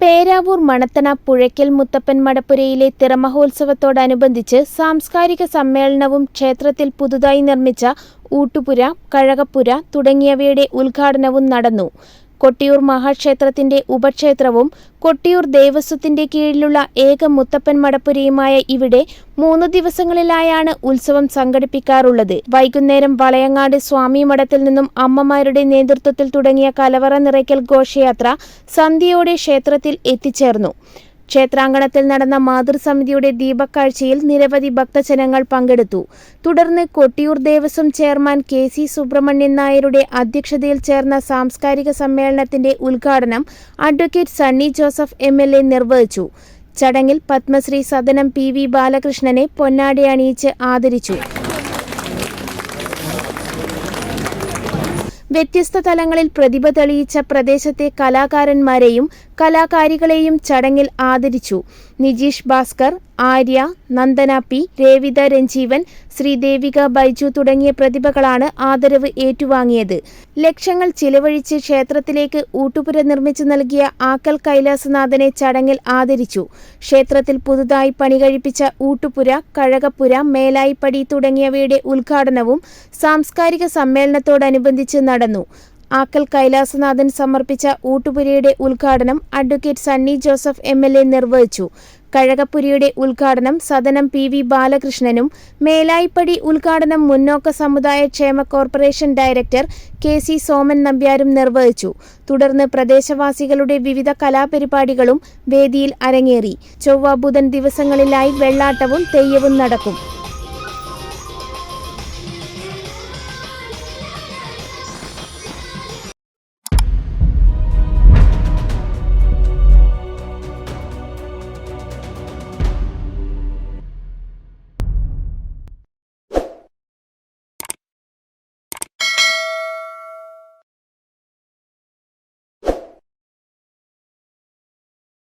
പേരാവൂർ മണത്തണ പുഴയ്ക്കൽ മുത്തപ്പൻ മടപ്പുരയിലെ തിറമഹോത്സവത്തോടനുബന്ധിച്ച് സാംസ്കാരിക സമ്മേളനവും ക്ഷേത്രത്തിൽ പുതുതായി നിർമ്മിച്ച ഊട്ടുപുര കഴകപ്പുര തുടങ്ങിയവയുടെ ഉദ്ഘാടനവും നടന്നു. കൊട്ടിയൂർ മഹാക്ഷേത്രത്തിന്റെ ഉപക്ഷേത്രവും കൊട്ടിയൂർ ദേവസ്വത്തിന്റെ കീഴിലുള്ള ഏക മുത്തപ്പൻ മടപ്പുരയുമായ ഇവിടെ മൂന്ന് ദിവസങ്ങളിലായാണ് ഉത്സവം സംഘടിപ്പിക്കാറുള്ളത്. വൈകുന്നേരം വളയങ്ങാട് സ്വാമി മഠത്തിൽ നിന്നും അമ്മമാരുടെ നേതൃത്വത്തിൽ തുടങ്ങിയ കലവറ നിറയ്ക്കൽ ഘോഷയാത്ര സന്ധ്യയോടെ ക്ഷേത്രത്തിൽ എത്തിച്ചേർന്നു. ക്ഷേത്രാങ്കണത്തിൽ നടന്ന മാതൃസമിതിയുടെ ദീപക്കാഴ്ചയിൽ നിരവധി ഭക്തജനങ്ങൾ പങ്കെടുത്തു. തുടർന്ന് Kottiyoor Devaswom chairman K C Subrahmanyan നായരുടെ അധ്യക്ഷതയിൽ ചേർന്ന സാംസ്കാരിക സമ്മേളനത്തിന്റെ ഉദ്ഘാടനം advocate Sunny Joseph M L A നിർവഹിച്ചു. ചടങ്ങിൽ പത്മശ്രീ സദനം പി വി ബാലകൃഷ്ണനെ പൊന്നാടി അണിയിച്ച് ആദരിച്ചു. വ്യത്യസ്ത തലങ്ങളിൽ പ്രതിഭ തെളിയിച്ച പ്രദേശത്തെ കലാകാരന്മാരെയും കലാകാരികളെയും ചടങ്ങിൽ ആദരിച്ചു. നിജീഷ് ഭാസ്കർ ആര്യ നന്ദന പി രേവിത രഞ്ജീവൻ ശ്രീദേവിക ബൈജു തുടങ്ങിയ പ്രതിഭകളാണ് ആദരവ് ഏറ്റുവാങ്ങിയത്. ലക്ഷങ്ങൾ ചിലവഴിച്ച് ക്ഷേത്രത്തിലേക്ക് ഊട്ടുപുര നിർമ്മിച്ചു നൽകിയ ആക്കൽ കൈലാസനാഥനെ ചടങ്ങിൽ ആദരിച്ചു. ക്ഷേത്രത്തിൽ പുതുതായി പണി പണികഴിപ്പിച്ച ഊട്ടുപുര കഴകപ്പുര മേലായിപ്പടി തുടങ്ങിയവയുടെ ഉദ്ഘാടനവും സാംസ്കാരിക സമ്മേളനത്തോടനുബന്ധിച്ച് നടന്നു. ആക്കൽ കൈലാസനാഥൻ സമർപ്പിച്ച ഊട്ടുപുരിയുടെ ഉദ്ഘാടനം advocate Sunny Joseph M L A നിർവഹിച്ചു. കഴകപ്പുരിയുടെ ഉദ്ഘാടനം സദനം പി വി ബാലകൃഷ്ണനും മേലായിപ്പടി ഉദ്ഘാടനം മുന്നോക്ക സമുദായ ക്ഷേമ corporation director K C Soman നമ്പ്യാരും നിർവഹിച്ചു. തുടർന്ന് പ്രദേശവാസികളുടെ വിവിധ കലാപരിപാടികളും വേദിയിൽ അരങ്ങേറി. ചൊവ്വ ബുധൻ ദിവസങ്ങളിലായി വെള്ളാട്ടവും തെയ്യവും നടക്കും.